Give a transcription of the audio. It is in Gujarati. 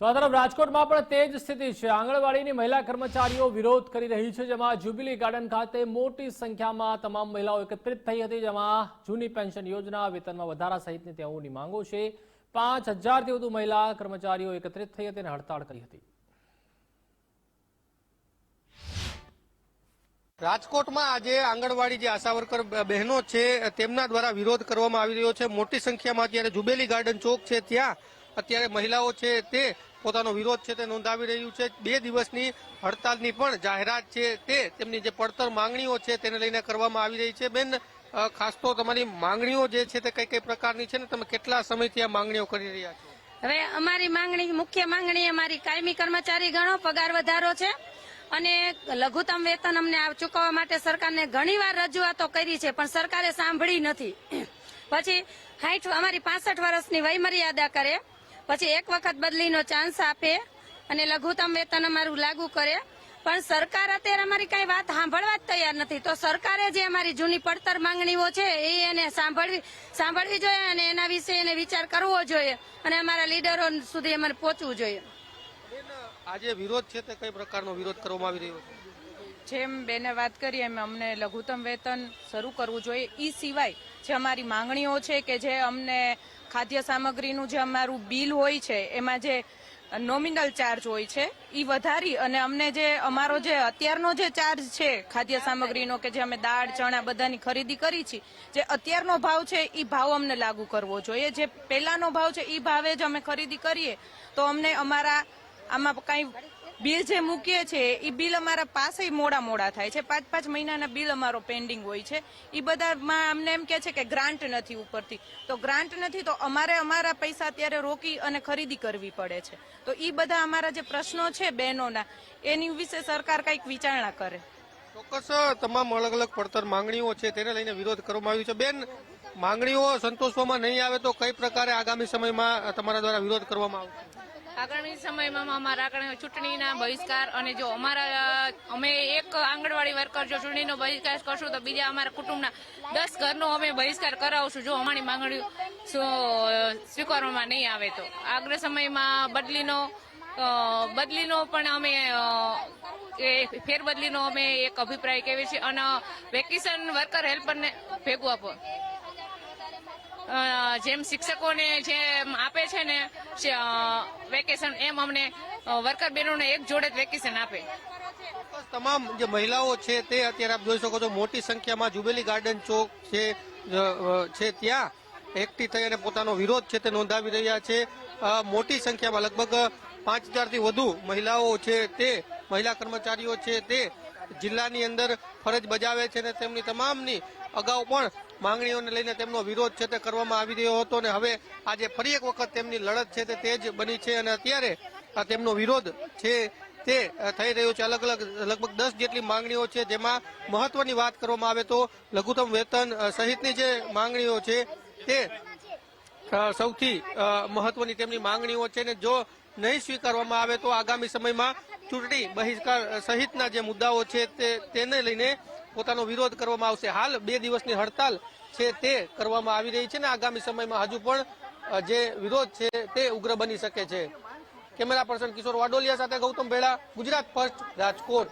તો આ તરફ રાજકોટમાં પણ તે જ સ્થિતિ છે. આંગણવાડીની મહિલા કર્મચારીઓ વિરોધ કરી રહી છે, જેમાં જ્યુબિલી ગાર્ડન ખાતે મોટી સંખ્યામાં તમામ મહિલાઓ એકત્રિત થઈ હતી, જેમાં જૂની પેન્શન યોજના, વેતનમાં વધારા સહિતની તેઓની માંગો છે. પાંચ હજારથી વધુ મહિલા કર્મચારીઓ એકત્રિત થઈ હતી અને હડતાળ કરી હતી. રાજકોટમાં આજે આંગણવાડી જે આશા વર્કર બહેનો છે, તેમના દ્વારા વિરોધ કરવામાં આવી રહ્યો છે. મોટી સંખ્યામાં અત્યારે જુબેલી ગાર્ડન ચોક છે, ત્યાં અત્યારે મહિલાઓ છે તે પોતાનો વિરોધ છે તે નોંધાવી રહ્યું છે. બે દિવસની હડતાલની પણ જાહેરાત છે તે. તેમની જે પડતર માંગણીઓ છે તેને લઈને કરવામાં આવી રહી છે. બેન ખાસ તો તમારી માંગણીઓ જે છે તે કઈ કઈ પ્રકારની છે ને? તમે કેટલા સમયથી આ માંગણીઓ કરી રહ્યા છો? હવે અમારી માંગણી, મુખ્ય માંગણી અમારી કાયમી કર્મચારી ગણો, પગાર વધારો છે. અને લઘુત્તમ વેતન અમને ચૂકવવા માટે સરકારને ઘણીવાર રજૂઆતો કરી છે, પણ સરકારે સાંભળી નથી. પછી, હાઈઠ, અમારી પાસઠ વર્ષની વયમર્યાદા કરે. પછી એક વખત બદલીનો ચાન્સ આપે અને લઘુત્તમ વેતન અમારું લાગુ કરે. પણ સરકાર અત્યારે અમારી કઈ વાત સાંભળવા જ તૈયાર નથી. તો સરકારે જે અમારી જૂની પડતર માંગણીઓ છે એ એને સાંભળવી સાંભળવી જોઈએ અને એના વિશે એને વિચાર કરવો જોઈએ અને અમારા લીડરો સુધી અમારે પહોંચવું જોઈએ. આજે વિરોધ છે તે કઈ પ્રકારનો વિરોધ કરવામાં આવી રહ્યો છે? જેમ બેને વાત કરી એમ અમને લઘુત્તમ વેતન શરૂ કરવું જોઈએ. એ સિવાય જે અમારી માંગણીઓ છે કે જે અમને ખાદ્ય સામગ્રીનું જે અમારું બિલ હોય છે, એમાં જે નોમિનલ ચાર્જ હોય છે એ વધારી અને અમને જે અમારો જે અત્યારનો જે ચાર્જ છે ખાદ્ય સામગ્રીનો કે જે અમે દાળ, ચણા બધાની ખરીદી કરી છે, જે અત્યારનો ભાવ છે એ ભાવ અમને લાગુ કરવો જોઈએ. જે પહેલાનો ભાવ છે એ ભાવે જ અમે ખરીદી કરીએ, તો અમને અમારા આમાં કઈ બિલ જે મૂકીએ છે એ બિલ અમારા પાસે મોડા મોડા થાય છે. પાંચ પાંચ મહિનાના બિલ અમારો પેન્ડિંગ હોય છે. એ બધામાં અમને એમ કે છે કે ગ્રાન્ટ નથી ઉપરથી. તો ગ્રાન્ટ નથી, તો અમારે અમારા પૈસા અત્યારે રોકી અને ખરીદી કરવી પડે છે. તો એ બધા અમારા જે પ્રશ્નો છે બહેનોના, એની વિશે સરકાર કંઈક વિચારણા કરે. ચોક્કસ, તમામ અલગ અલગ પડતર માંગણીઓ છે, તેને લઈને વિરોધ કરવામાં આવ્યો છે. બેન, માંગણીઓ સંતોષવામાં નહીં આવે તો કઈ પ્રકારે આગામી સમયમાં તમારા દ્વારા વિરોધ કરવામાં આવશે? આગામી સમયમાં અમારા આગળ ચૂંટણીના બહિષ્કાર અને જો અમારા અમે એક આંગણવાડી વર્કર જો ચૂંટણીનો બહિષ્કાર કરશું તો બીજા અમારા કુટુંબના દસ ઘરનો અમે બહિષ્કાર કરાવશું જો અમારી માંગણીઓ સ્વીકારવામાં નહીં આવે તો. આગળ સમયમાં બદલીનો બદલીનો પણ અમે એ ફેરબદલીનો અમે એક અભિપ્રાય કહેવી છીએ અને વેકેશન વર્કર હેલ્પરને ભેગું આપો. જેમ શિક્ષકોને જેમ આપે છે ને વેકેશન, એમ અમને વર્કર બહેનોને એક જોડે જ વેકેશન આપે. તમામ જે મહિલાઓ છે તે અત્યારે આપ જોઈ શકો છો મોટી સંખ્યામાં જુબેલી ગાર્ડન ચોક છે છે ત્યાં એકઠી થઈ અને પોતાનો વિરોધ છે તે નોંધાવી રહ્યા છે. મોટી સંખ્યામાં લગભગ પાંચ હજારથી વધુ મહિલાઓ છે તે, મહિલા કર્મચારીઓ છે તે જિલ્લાની અંદર ફરજ બજાવે છે અને તેમની તમામની અગાઉ પણ માંગણીઓને લઈને તેમનો વિરોધ છે તે કરવામાં આવી રહ્યો હતો અને હવે આજે ફરી એક વખત તેમની લડત છે તે તેજ બની છે અને અત્યારે તેમનો વિરોધ છે તે થઈ રહ્યો છે. અલગ અલગ, લગભગ દસ જેટલી માંગણીઓ છે જેમાં મહત્વની વાત કરવામાં આવે તો લઘુત્તમ વેતન સહિતની જે માંગણીઓ છે તે સૌથી મહત્વની તેમની માંગણીઓ છે ને જો નહીં સ્વીકારવામાં આવે તો આગામી સમયમાં ચૂંટણી બહિષ્કાર સહિતના જે મુદ્દાઓ છે તે, તેને લઈને પોતાનો વિરોધ કરવામાં આવશે. હાલ બે દિવસની હડતાલ છે તે કરવામાં આવી રહી છે ને આગામી સમયમાં હજુ પણ જે વિરોધ છે તે ઉગ્ર બની શકે છે. કેમેરા પર્સન કિશોર વાડોલિયા સાથે ગૌતમ ભેળા, ગુજરાત ફર્સ્ટ રાજકોટ.